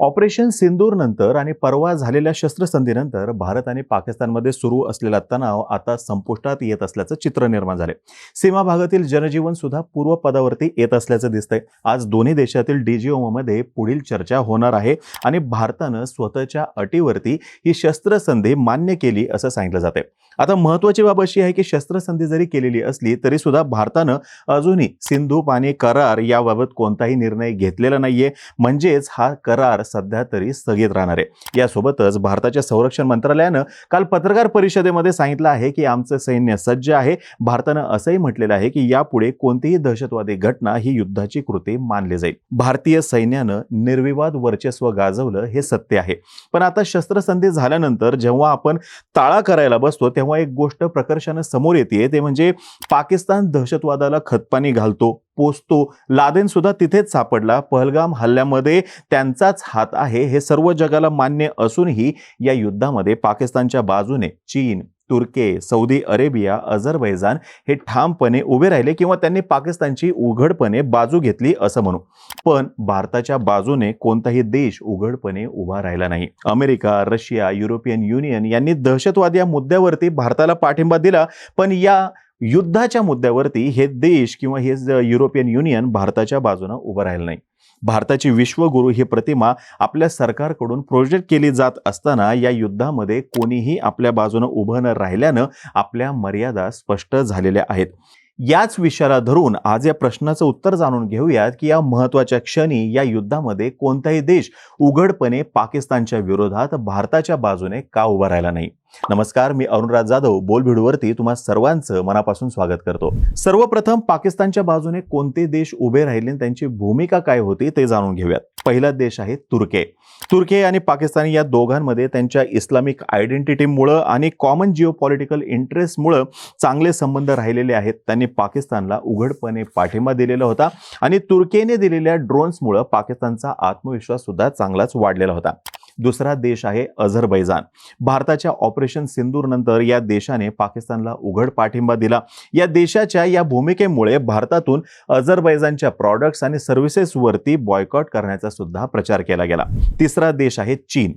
Operation सिंदूर नंतर आणि परवा झालेल्या शस्त्रसंधीनंतर भारत आणि पाकिस्तानमध्ये सुरू असलेला तणाव आता संपुष्टात येत असल्याचं चित्र निर्माण झाले. सीमा भागातील जनजीवन सुद्धा पूर्वपदावरती येत असल्याचं दिसतंय. आज दोन्ही देशातील डीजीओमध्ये पुढील चर्चा होणार आहे आणि भारतानं स्वतःच्या अटीवरती ही शस्त्रसंधी मान्य केली असं सांगितलं जाते आता महत्वाची बाब अशी आहे की शस्त्रसंधी जरी केलेली असली तरी सुद्धा भारतानं अजूनही सिंधू पाणी करार याबाबत कोणताही निर्णय घेतलेला नाहीये. म्हणजेच हा करार सध्या तरी स्थगित राहणार आहे. यासोबतच भारताच्या संरक्षण मंत्रालयानं काल पत्रकार परिषदेमध्ये सांगितलं आहे की आमचं सैन्य सज्ज आहे. भारतानं असंही म्हटलेलं आहे की यापुढे कोणतीही दहशतवादी घटना ही युद्धाची कृती मानली जाईल. भारतीय सैन्यानं निर्विवाद वर्चस्व गाजवलं हे सत्य आहे. पण आता शस्त्रसंधी झाल्यानंतर जेव्हा आपण ताळा करायला बसतो तेव्हा एक गोष्ट प्रकर्षानं समोर येते ते म्हणजे पाकिस्तान दहशतवादाला खतपाणी घालतो. पोचतो. लादेन सुद्धा तिथेच सापडला. पहलगाम हल्ल्यामध्ये त्यांचाच हात आहे. हे सर्व जगाला मान्य असूनही या युद्धामध्ये पाकिस्तानच्या बाजूने चीन तुर्के सौदी अरेबिया अझरबैजान हे ठामपणे उभे राहिले किंवा त्यांनी पाकिस्तानची उघडपणे बाजू घेतली असं म्हणू. पण भारताच्या बाजूने कोणताही देश उघडपणे उभा राहिला नाही. अमेरिका रशिया युरोपियन युनियन यांनी दहशतवाद या मुद्द्यावरती भारताला पाठिंबा दिला. पण या युद्धाच्या मुद्द्यावरती हे देश किंवा हे युरोपियन युनियन भारताच्या बाजूनं उभं राहिलं नाही. भारताची विश्वगुरु ही प्रतिमा आपल्या सरकारकडून प्रोजेक्ट केली जात असताना या युद्धामध्ये कोणीही आपल्या बाजूनं उभं न राहिल्यानं आपल्या मर्यादा स्पष्ट झालेल्या आहेत. याच विषयाला धरून आज या प्रश्नाचं उत्तर जाणून घेऊयात की या महत्त्वाच्या क्षणी या युद्धामध्ये कोणताही देश उघडपणे पाकिस्तानच्या विरोधात भारताच्या बाजूने का उभा राहिला नाही? नमस्कार मी अरुणराज जाधव बोलभिडूवरती तुम्हा सर्वांचं मनापासून स्वागत करतो. सर्वप्रथम पाकिस्तानच्या बाजूने कोणते देश उभे राहिले आणि त्यांची भूमिका काय होती ते जाणून घेऊयात. पहिला देश आहे तुर्के. तुर्के आणि पाकिस्तान या दोघांमध्ये त्यांच्या इस्लामिक आयडेंटिटीमुळं आणि कॉमन जिओ पॉलिटिकल इंटरेस्टमुळं चांगले संबंध राहिलेले आहेत. त्यांनी पाकिस्तानला उघडपणे पाठिंबा दिलेला होता आणि तुर्कीने दिलेल्या ड्रोन्समुळं पाकिस्तानचा आत्मविश्वास सुद्धा चांगलाच वाढलेला होता. दुसरा देश आहे अझरबैजान. भारताच्या ऑपरेशन सिंदूर नंतर या देशाने पाकिस्तानला उघड पाठिंबा दिला. या देशाच्या या भूमिकेमुळे भारतातून अझरबैजानच्या प्रॉडक्ट्स आणि सर्व्हिसेसवरती बॉयकॉट करण्याचा सुद्धा प्रचार केला गेला. तिसरा देश आहे चीन.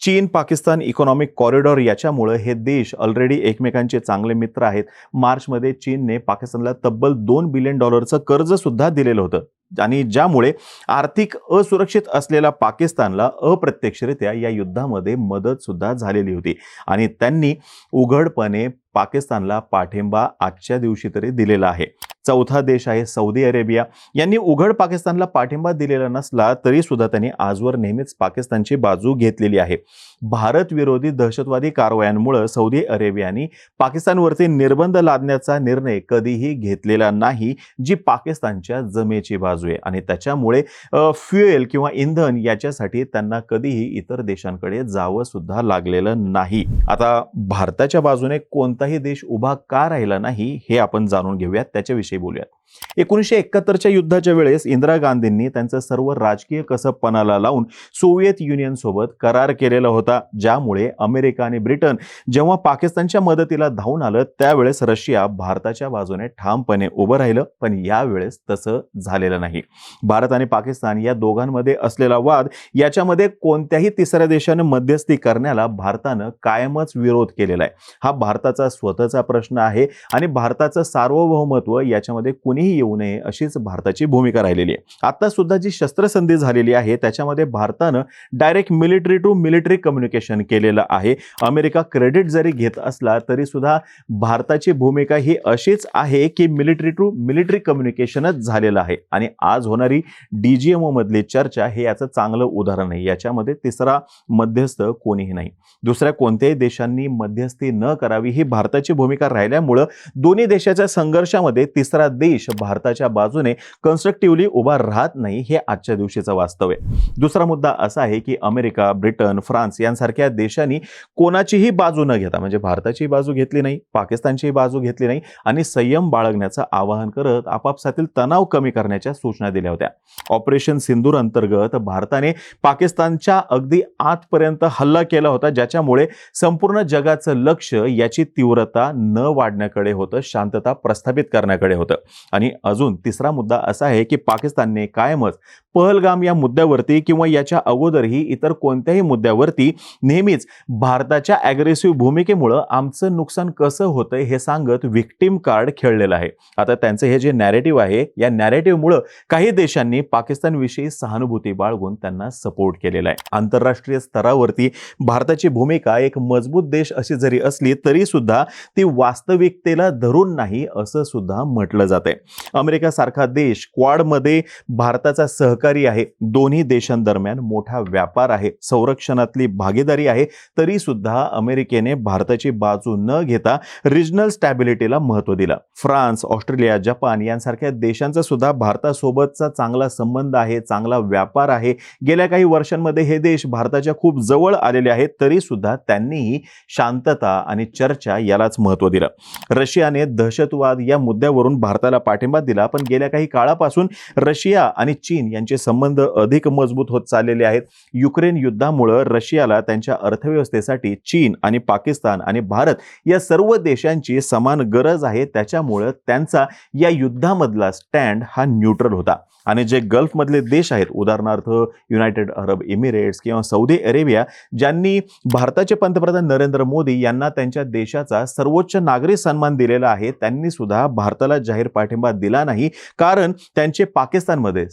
चीन पाकिस्तान इकॉनॉमिक कॉरिडॉर याच्यामुळे हे देश ऑलरेडी एकमेकांचे चांगले मित्र आहेत. मार्चमध्ये चीनने पाकिस्तानला तब्बल दोन बिलियन डॉलरचं कर्ज सुद्धा दिलेलं होतं. आणि ज्यामुळे आर्थिक असुरक्षित असलेला पाकिस्तानला अप्रत्यक्षरित्या या युद्धामध्ये मदत सुद्धा झालेली होती. आणि त्यांनी उघडपणे पाकिस्तानला पाठिंबा आजच्या दिवशी तरी दिलेला आहे. चौथा देश आहे सौदी अरेबिया. यांनी उघड पाकिस्तानला पाठिंबा दिलेला नसला तरी सुद्धा त्यांनी आजवर नेहमीच पाकिस्तानची बाजू घेतलेली आहे. भारत विरोधी दहशतवादी कारवायांमुळे सौदी अरेबियाने पाकिस्तानवरती निर्बंध लादण्याचा निर्णय कधीही घेतलेला नाही जी पाकिस्तानच्या जमेची बाजू आहे. आणि त्याच्यामुळे फ्युएल किंवा इंधन याच्यासाठी त्यांना कधीही इतर देशांकडे जावं सुद्धा लागलेलं नाही. आता भारताच्या बाजूने कोणताही देश उभा का राहिला नाही हे आपण जाणून घेऊयात. त्याच्याविषयी बोलूयात एकोणीसशे एकाहत्तरच्या युद्धाच्या वेळेस इंदिरा गांधींनी त्यांचं सर्व राजकीय कसब पणाला लावून सोव्हिएत युनियन सोबत करार केलेला होता ज्यामुळे अमेरिका आणि ब्रिटन जेव्हा पाकिस्तानच्या मदतीला धावून आलं त्यावेळेस रशिया भारताच्या बाजूने ठामपणे उभं राहिलं पण यावेळेस तसं झालेलं नाही. भारत आणि पाकिस्तान या दोघांमध्ये असलेला वाद याच्यामध्ये कोणत्याही तिसऱ्या देशानं मध्यस्थी करण्याला भारतानं कायमच विरोध केलेला आहे. हा भारताचा स्वतःचा प्रश्न आहे आणि भारताचं सार्वभौमत्व याच्यामध्ये कोणीही येऊ नये अशीच भारताची भूमिका राहिलेली आहे. आता सुद्धा जी शस्त्रसंधी झालेली आहे त्याच्यामध्ये भारतानं direct military to military communication केलेलं आहे. अमेरिका क्रेडिट जरी घेत असला तरी सुद्धा भारताची भूमिका ही अशीच आहे की मिलिटरी टू मिलिटरी कम्युनिकेशनच झालेलं आहे. आणि आज होणारी डी जी एम मधली चर्चा हे याचं चांगलं उदाहरण आहे. याच्यामध्ये तिसरा मध्यस्थ कोणीही नाही. दुसऱ्या कोणत्याही देशांनी मध्यस्थी न करावी ही भारताची भूमिका राहिल्यामुळं दोन्ही देशाच्या संघर्षामध्ये तिसरा देश भारताच्या बाजूने कन्स्ट्रक्टिव्हली उभा राहत नाही हे आजच्या दिवशीचं वास्तव आहे. दुसरा मुद्दा असा आहे की अमेरिका ब्रिटन फ्रान्स यांसारख्या देशांनी कोणाचीही बाजू न घेता म्हणजे भारताची बाजू घेतली नाही पाकिस्तानचीही बाजू घेतली नाही आणि संयम बाळगण्याचं आवाहन करत आपापसातील तणाव कमी करण्याच्या सूचना दिल्या होत्या. ऑपरेशन सिंदूर अंतर्गत भारताने पाकिस्तानच्या अगदी आतपर्यंत हल्ला केला होता ज्याच्यामुळे संपूर्ण जगाचं लक्ष याची तीव्रता न वाढण्याकडे होतं शांतता प्रस्थापित करण्याकडे होतं. आणि अजून तिसरा मुद्दा असा आहे की पाकिस्तानने कायमच पहलगाम या मुद्द्यावरती किंवा याच्या अगोदरही इतर कोणत्याही मुद्द्यावरती नेहमीच भारताच्या ॲग्रेसिव्ह भूमिकेमुळं आमचं नुकसान कसं होतंय हे सांगत विक्टीम कार्ड खेळलेलं आहे. आता त्यांचं हे जे नॅरेटिव्ह आहे या नॅरेटिव्हमुळं काही देशांनी पाकिस्तानविषयी सहानुभूती बाळगून त्यांना सपोर्ट केलेला आहे. आंतरराष्ट्रीय स्तरावरती भारताची भूमिका एक मजबूत देश अशी जरी असली तरी सुद्धा ती वास्तविकतेला धरून नाही असं सुद्धा म्हटलं जाते अमेरिका सारखा देश क्वाडमध्ये भारताचा सहकार आहे. दोन्ही देशांदरम्यान मोठा व्यापार आहे. संरक्षणातली भागीदारी आहे. तरी सुद्धा अमेरिकेने भारताची बाजू न घेता रिजनल स्टॅबिलिटीला महत्त्व दिलं. फ्रान्स ऑस्ट्रेलिया जपान यांसारख्या देशांचा सुद्धा भारतासोबतचा चांगला संबंध आहे चांगला व्यापार आहे. गेल्या काही वर्षांमध्ये हे देश भारताच्या खूप जवळ आलेले आहेत. तरी सुद्धा त्यांनीही शांतता आणि चर्चा यालाच महत्त्व दिलं. रशियाने दहशतवाद या मुद्द्यावरून भारताला पाठिंबा दिला. पण गेल्या काही काळापासून रशिया आणि चीन यांची संबंध अधिक मजबूत होत चाललेले आहेत. युक्रेन युद्धामुळं रशियाला त्यांच्या अर्थव्यवस्थेसाठी चीन आणि पाकिस्तान आणि भारत या सर्व देशांची समान गरज आहे. त्याच्यामुळं त्यांचा या युद्धामधला स्टँड हा न्यूट्रल होता. आणि जे गल्फमधले देश आहेत उदाहरणार्थ युनायटेड अरब इमिरेट्स किंवा सौदी अरेबिया ज्यांनी भारताचे पंतप्रधान नरेंद्र मोदी यांना त्यांच्या देशाचा सर्वोच्च नागरी सन्मान दिलेला आहे त्यांनी सुद्धा भारताला जाहीर पाठिंबा दिला नाही. कारण त्यांचे पाकिस्तानमध्ये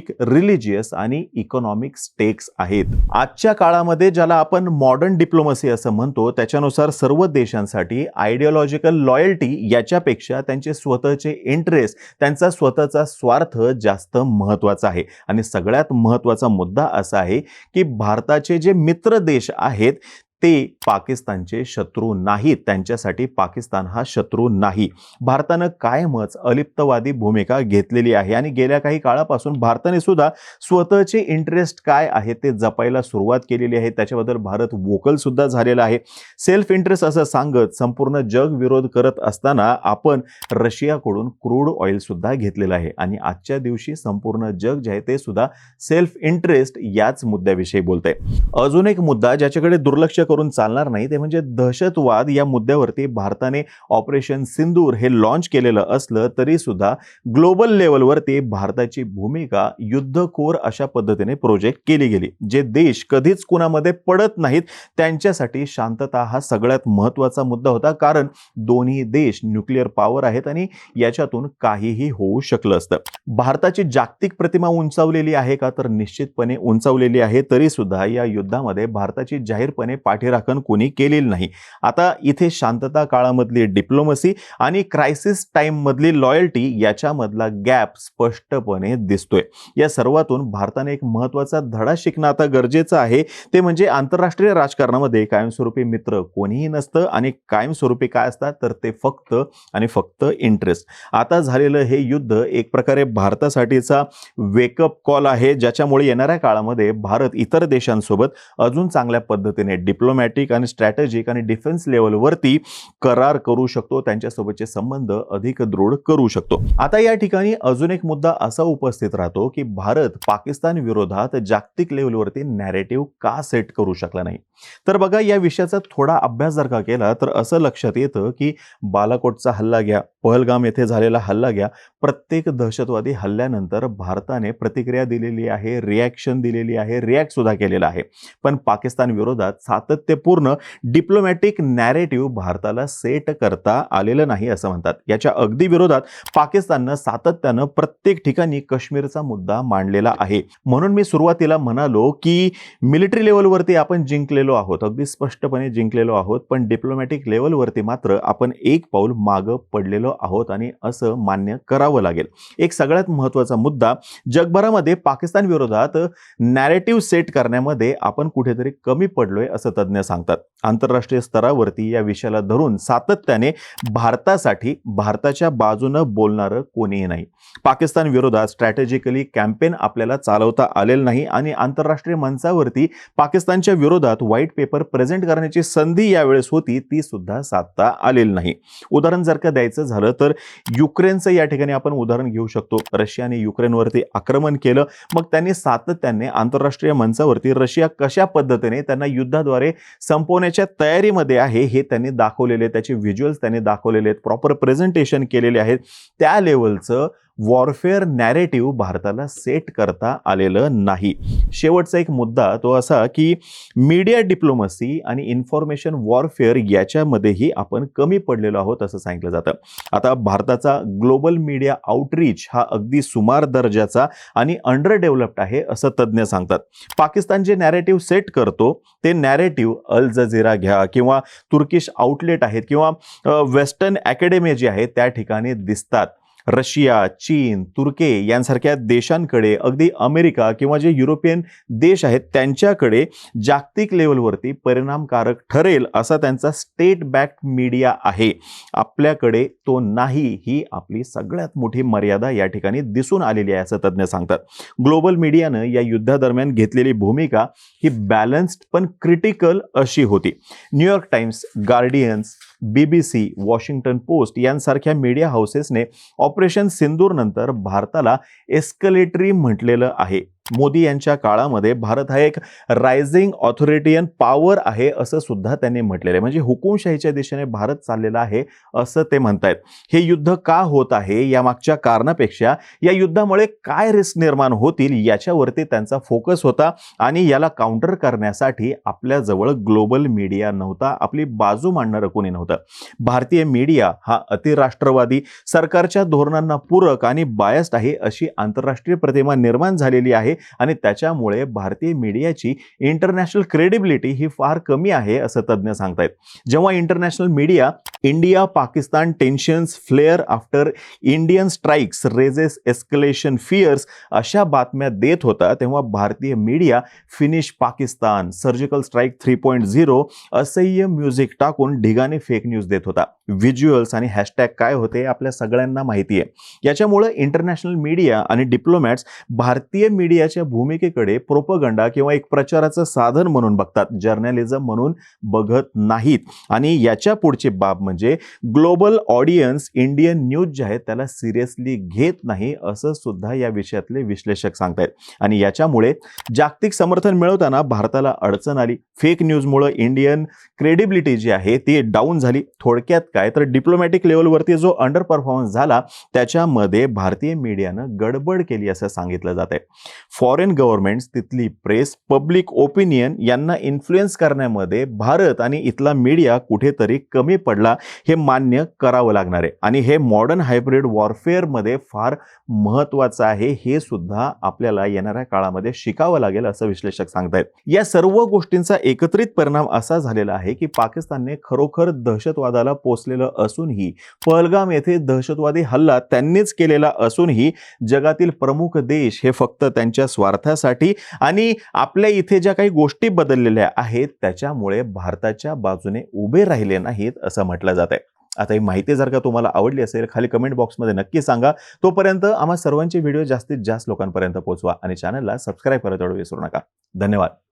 सामाजिक रिलिजियस आणि इकॉनॉमिक स्टेक्स आहेत. आजच्या काळामध्ये ज्याला आपण मॉडर्न डिप्लोमसी असं म्हणतो त्याच्यानुसार सर्व देशांसाठी आयडिओलॉजिकल लॉयल्टी याच्यापेक्षा त्यांचे स्वतःचे इंटरेस्ट त्यांचा स्वतःचा स्वार्थ जास्त महत्त्वाचा आहे. आणि सगळ्यात महत्त्वाचा मुद्दा असा आहे की भारताचे जे मित्र देश आहेत ते पाकिस्तानचे शत्रू नाहीत. त्यांच्यासाठी पाकिस्तान हा शत्रू नाही. भारतानं कायमच अलिप्तवादी भूमिका घेतलेली आहे. आणि गेल्या काही काळापासून भारताने सुद्धा स्वतःचे इंटरेस्ट काय आहे ते जपायला सुरुवात केलेली आहे. त्याच्याबद्दल भारत वोकल सुद्धा झालेला आहे. सेल्फ इंटरेस्ट असं सांगत संपूर्ण जग विरोध करत असताना आपण रशियाकडून क्रूड ऑइल सुद्धा घेतलेलं आहे. आणि आजच्या दिवशी संपूर्ण जग जे आहे ते सुद्धा सेल्फ इंटरेस्ट याच मुद्द्याविषयी बोलते अजून एक मुद्दा ज्याच्याकडे दुर्लक्ष करून चालणार नाही. ते म्हणजे दहशतवाद या मुद्द्यावरती भारताने ऑपरेशन सिंदूर हे लॉन्च केलेलं असलं तरी सुद्धा ग्लोबल लेवलवरती भारताची भूमिका युद्धखोर अशा पद्धतीने प्रोजेक्ट केली गेली. जे देश कधीच कुणामध्ये पडत नाहीत त्यांच्यासाठी शांतता हा सगळ्यात महत्त्वाचा मुद्दा होता. कारण दोन्ही देश न्यूक्लिअर पॉवर आहेत आणि याच्यातून काहीही होऊ शकलं असतं. भारताची जागतिक प्रतिमा उंचावलेली आहे का? तर निश्चितपणे उंचावलेली आहे. तरी सुद्धा या युद्धामध्ये भारताची जाहीरपणे पाठीराखण कोणी केलेली नाही. आता इथे शांतता काळामधली डिप्लोमसी आणि क्रायसिस टाईममधली लॉयल्टी याच्यामधला गॅप स्पष्टपणे दिसतोय. या सर्वातून भारताने एक महत्त्वाचा धडा शिकणं आता गरजेचं आहे. ते म्हणजे आंतरराष्ट्रीय राजकारणामध्ये कायमस्वरूपी मित्र कोणीही नसतं आणि कायमस्वरूपी काय असतात? तर ते फक्त आणि फक्त इंटरेस्ट आता झालेलं हे युद्ध एक प्रकारे भारतासाठीचा वेकअप कॉल आहे ज्याच्यामुळे येणाऱ्या काळामध्ये भारत इतर देशांसोबत अजून चांगल्या पद्धतीने डिप्लोमॅटिक आणि स्ट्रॅटेजिक आणि डिफेन्स लेवलवरती करार करू शकतो त्यांच्यासोबतचे संबंध अधिक दृढ करू शकतो. आता या ठिकाणी अजून एक मुद्दा असा उपस्थित राहतो की भारत पाकिस्तान विरोधात जागतिक लेवलवरती नॅरेटिव्ह का सेट करू शकला नाही? तर बघा या विषयाचा थोडा अभ्यास जर का केला तर असं लक्षात येतं की बालाकोटचा हल्ला घ्या पहलगाम येथे झालेला हल्ला घ्या. प्रत्येक दहशतवादी हल्ल्यानंतर भारताने प्रतिक्रिया दिलेली आहे रिॲक्शन दिलेली आहे रिॲक्ट सुद्धा केलेला आहे. पण पाकिस्तान विरोधात सातत्यपूर्ण डिप्लोमॅटिक नॅरेटिव्ह भारताला सेट करता आलेलं नाही असं म्हणतात. याच्या अगदी विरोधात पाकिस्ताननं सातत्यानं प्रत्येक ठिकाणी काश्मीरचा मुद्दा मांडलेला आहे. म्हणून मी सुरुवातीला म्हणालो की मिलिटरी लेवलवरती आपण जिंकलेलो आहोत. अगदी स्पष्टपणे जिंकलेलो आहोत. पण डिप्लोमॅटिक लेवलवरती मात्र आपण एक पाऊल मागं पडलेलो आहोत आणि असं मान्य करावं लागेल. एक सगळ्यात महत्त्वाचा मुद्दा जगभरामध्ये पाकिस्तान विरोधात नॅरेटिव्ह सेट करण्यामध्ये आपण कुठेतरी कमी पडलोय असं तज्ज्ञ सांगतात. आंतरराष्ट्रीय स्तरावरती या विषयाला धरून सातत्याने भारतासाठी भारताच्या बाजूनं बोलणारं कोणीही नाही. पाकिस्तान विरोधात स्ट्रॅटेजिकली कॅम्पेन आपल्याला चालवता आलेलं नाही आणि आंतरराष्ट्रीय मंचावरती पाकिस्तानच्या विरोधात व्हाईट पेपर प्रेझेंट करण्याची संधी यावेळेस होती ती सुद्धा साधता आलेली नाही. उदाहरण जर का द्यायचं झालं तर युक्रेनचं या ठिकाणी आपण उदाहरण घेऊ शकतो. रशियाने युक्रेनवरती आक्रमण केलं. मग त्यांनी सातत्याने आंतरराष्ट्रीय मंचावरती रशिया कशा पद्धतीने त्यांना युद्धाद्वारे संपवण्याच्या तयारीमध्ये आहे हे त्यांनी दाखवलेले त्याचे व्हिज्युअल्स त्यांनी दाखवलेले आहेत. प्रॉपर प्रेझेंटेशन केलेले आहेत. त्या लेवलचं वॉरफेअर नॅरेटिव्ह भारताला सेट करता आलेलं नाही. शेवटचा एक मुद्दा तो असा की मीडिया डिप्लोमसी आणि इन्फॉर्मेशन वॉरफेअर याच्यामध्येही आपण कमी पडलेलो आहोत असं सांगितलं जातं. आता भारताचा ग्लोबल मीडिया आउटरीच हा अगदी सुमार दर्जाचा आणि अंडर डेव्हलप्ड आहे असं तज्ज्ञ सांगतात. पाकिस्तान जे नॅरेटिव्ह सेट करतो ते नॅरेटिव्ह अल जझीरा घ्या किंवा तुर्किश आउटलेट आहेत किंवा वेस्टर्न अकॅडमी जी आहे त्या ठिकाणी दिसतात. रशिया चीन तुर्के यांसारख्या देशांकडे अगदी अमेरिका किंवा जे युरोपियन देश आहेत त्यांच्याकडे जागतिक लेवलवरती परिणामकारक ठरेल असा त्यांचा स्टेट बॅक मीडिया आहे. आपल्याकडे तो नाही ही आपली सगळ्यात मोठी मर्यादा या ठिकाणी दिसून आलेली आहे असं तज्ज्ञ सांगतात. ग्लोबल मीडियानं या युद्धादरम्यान घेतलेली भूमिका ही बॅलन्स्ड पण क्रिटिकल अशी होती. New York Times Guardians B B C Washington Post यांसारख्या मीडिया हाऊसेसने ऑपरेशन सिंदूरनंतर भारताला एस्कलेटरी म्हटलेलं आहे. मोदी यांच्या काळामध्ये भारत हा एक रायझिंग ऑथॉरिटियन पॉवर आहे असं सुद्धा त्यांनी म्हटलेलं आहे. म्हणजे हुकुमशाहीच्या दिशेने भारत चाललेला आहे असं ते म्हणतायत. हे युद्ध का होत आहे? या मागच्या कारणापेक्षा या युद्धामुळे काय रिस्क निर्माण होतील? याच्यावरती त्यांचा फोकस होता आणि याला काउंटर करण्यासाठी आपल्याजवळ ग्लोबल मीडिया नव्हता. आपली बाजू मांडणारं कोणी नव्हतं. भारतीय मीडिया हा अतिराष्ट्रवादी सरकारच्या धोरणांना पूरक आणि बायस्ड आहे अशी आंतरराष्ट्रीय प्रतिमा निर्माण झालेली आहे. आणि त्याच्यामुळे भारतीय मीडियाची इंटरनॅशनल क्रेडिबिलिटी ही फार कमी आहे असं तज्ज्ञ सांगतायत. जेव्हा international media India Pakistan tensions flare after Indian strikes raises escalation fears अशा बातम्या देत होता तेव्हा भारतीय media finish Pakistan surgical strike three point zero असह्य म्युझिक टाकून ढिगाने फेक न्यूज देत होता. व्हिज्युअल्स आणि हॅशटॅग काय होते आपल्या सगळ्यांना माहिती आहे याच्यामुळं इंटरनॅशनल मीडिया आणि डिप्लोमॅट्स भारतीय मीडिया मीडियाच्या भूमिकेकडे प्रोपगंडा किंवा एक प्रचाराचं साधन म्हणून बघतात जर्नलिझम म्हणून बघत नाहीत. आणि याच्या पुढची बाब म्हणजे ग्लोबल ऑडियन्स इंडियन न्यूज जे आहे त्याला सिरियसली घेत नाही असं सुद्धा या विषयातले विश्लेषक सांगतायत. आणि याच्यामुळे जागतिक समर्थन मिळवताना भारताला अडचण आली. फेक न्यूजमुळे इंडियन क्रेडिबिलिटी जी आहे ती डाऊन झाली. थोडक्यात काय? तर डिप्लोमॅटिक लेवलवरती जो अंडर परफॉर्मन्स झाला त्याच्यामध्ये भारतीय मीडियानं गडबड केली असं सांगितलं जात आहे फॉरेन गव्हर्नमेंट्स तिथली प्रेस पब्लिक ओपिनियन यांना इन्फ्लुएन्स करण्यामध्ये भारत आणि इथला मीडिया कुठेतरी कमी पडला हे मान्य करावं लागणार आहे. आणि हे मॉडर्न हायब्रिड वॉरफेअरमध्ये फार महत्त्वाचं आहे हे सुद्धा आपल्याला येणाऱ्या काळामध्ये शिकावं लागेल असं विश्लेषक सांगतायत. या सर्व गोष्टींचा एकत्रित परिणाम असा झालेला आहे की पाकिस्तानने खरोखर दहशतवादाला पोचलेलं असूनही पहलगाम येथे दहशतवादी हल्ला त्यांनीच केलेला असूनही जगातील प्रमुख देश हे फक्त त्यांच्या स्वार्थासाठी आणि आपल्या इथे ज्या काही गोष्टी बदललेल्या आहेत त्याच्यामुळे भारताच्या बाजूने उभे राहिले नाहीत असं म्हटलं जात आहे आता ही माहिती जर का तुम्हाला आवडली असेल खाली कमेंट बॉक्समध्ये नक्की सांगा. तोपर्यंत आम्हा सर्वांचे व्हिडिओ जास्तीत जास्त लोकांपर्यंत पोहोचवा आणि चॅनलला सबस्क्राईब करत विसरू नका. धन्यवाद.